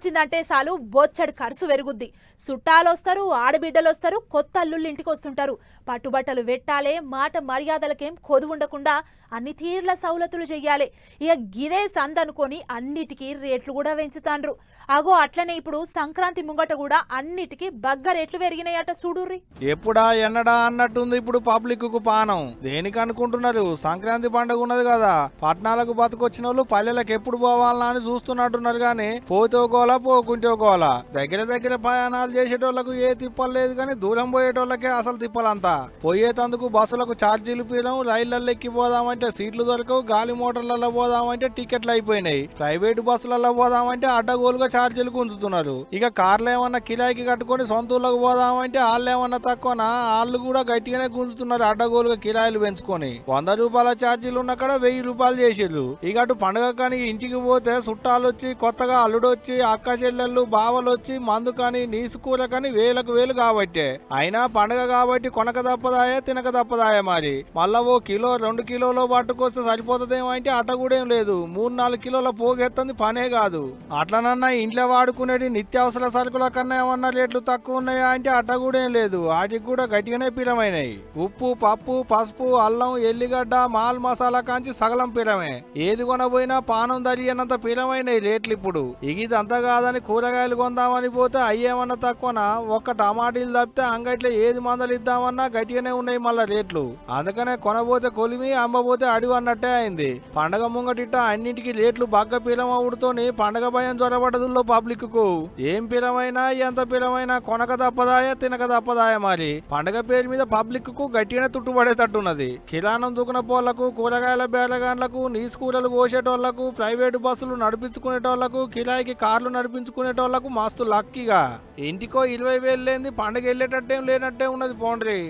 వచ్చిందంటే చాలు బొచ్చడి ఖర్చు పెరుగుద్ది. చుట్టాలు వస్తారు ఆడబిడ్డలు వస్తారు కొత్త అల్లుళ్ళు ఇంటికి వస్తుంటారు. పట్టుబట్టలు పెట్టాలే మాట మర్యాదలకేం కొదు ఉండకుండా అన్ని తీర్ల సౌలతులు చెయ్యాలి. ఇక గిదే సందనుకొని అన్నిటికీ రేట్లు కూడా పెంచుతాండ్రు. అగో అట్లనే ఇప్పుడు సంక్రాంతి ముంగట కూడా అన్నిటికీ బగ్గ రేట్లు పెరిగినాయట చూడుర్రి. ఎప్పుడా ఎన్నడా అన్నట్టుంది ఇప్పుడు పబ్లిక్కు పానం. దేనికి అనుకుంటున్నారు? సంక్రాంతి పండుగ ఉన్నది కదా. పట్టణాలకు బతుకొచ్చిన వాళ్ళు పల్లెలకు ఎప్పుడు పోవాలనా అని చూస్తున్నట్టున్నారు కానీ పోతే గోల పోకుంటే గోల దగ్గర దగ్గర ప్రయాణాలు చేసేటోళ్ళకు ఏ తిప్పలు లేదు కానీ దూరం పోయేటోళ్ళకే అసలు తిప్పలంతా. పోయేటందుకు బస్సులకు ఛార్జీలు పీయడం రైళ్ళలో ఎక్కిపోదామంటే సీట్లు దొరకవు గాలి మోటార్లలో పోదామంటే టికెట్లు అయిపోయినాయి. ప్రైవేట్ బస్సులలో పోదామంటే అడ్డగోలుగా ఛార్జీలు గుంజుతున్నారు. ఇక కార్లు ఏమన్నా కిరాయికి కట్టుకొని సొంత ఊళ్ళకి పోదామంటే వాళ్ళు ఏమన్నా తక్కువనా? వాళ్ళు కూడా గట్టిగానే గుంజుతున్నారు అడ్డగోలుగా కిరాయిలు పెంచుకొని. వంద రూపాయల ఛార్జీలు ఉన్న కాడ వెయ్యి రూపాయలు చేసిర్రు. ఇక అటు పండుగ కానీ ఇంటికి పోతే చుట్టాలు వచ్చి కొత్తగా అల్లుడు వచ్చి అక్క చెల్లెళ్ళు బావలు వచ్చి మందు కానీ నీసు కూర కానీ వేలకు వేలు కాబట్టే. అయినా పండగ కాబట్టి కొనక తప్పదాయే తినక తప్పదాయే మరి. మళ్ళా ఓ కిలో రెండు కిలోలో పట్టుకొస్తే సరిపోతుందేమో అంటే అట్ట కూడా ఏం లేదు. మూడు నాలుగు కిలోల పోగెత్తంది పనే కాదు. అట్లనన్నా ఇంట్లో వాడుకునేది నిత్యావసర సరుకుల కన్నా ఏమన్నా రేట్లు తక్కువ ఉన్నాయా అంటే అట్ట కూడా ఏం లేదు. వాటికి కూడా గట్టిగానే పిలమైనాయి ఉప్పు పప్పు పసుపు అల్లం ఎల్లిగడ్డ మాల్ మసాలా కాంచి సగలం పిలమే ఏది కొనబోయినా పానం దరిగినంత పిలమైనాయి రేట్లు ఇప్పుడు. ఇగిదంతగా కాదని కూరగాయలు కొందామని పోతే అయ్యేమన్నా తక్కువనా? ఒక్క టమాటీలు తప్పితే అంగట్లో ఏది మందలు ఇద్దామన్నా గట్టిగానే ఉన్నాయి మళ్ళా రేట్లు. అందుకనే కొనబోతే కొలిమి అమ్మబోతే అడివి అన్నట్టే అయింది. పండగ ముంగటిట్ట అన్నింటికి రేట్లు బగ్గ పిలం అవుడుతోని పండగ భయం జ్వరబడదుల్లో పబ్లిక్కు ఏం పిలమైనా ఎంత పిలమైనా కొనక తప్పదాయా తినక తప్పదాయా మరి. పండగ పేరు మీద పబ్లిక్కు గట్టిగానే తుట్టుబడేటట్టున్నది. కిరాణం దుకున పోళ్ళకు కూరగాయల బేలగాండ్లకు నీసు కూరలు కోసేటోళ్ళకు ప్రైవేటు బస్సులు నడిపించుకునేటోళ్ళకు కిరాయికి కార్లు నడిపించుకునేటోళ్ళకు మస్తు లక్కీగా. ఇంటికో ఇరవై వేలు లేని పండగ వెళ్ళేటట్టేం లేనట్టే ఉన్నది పోండ్రి.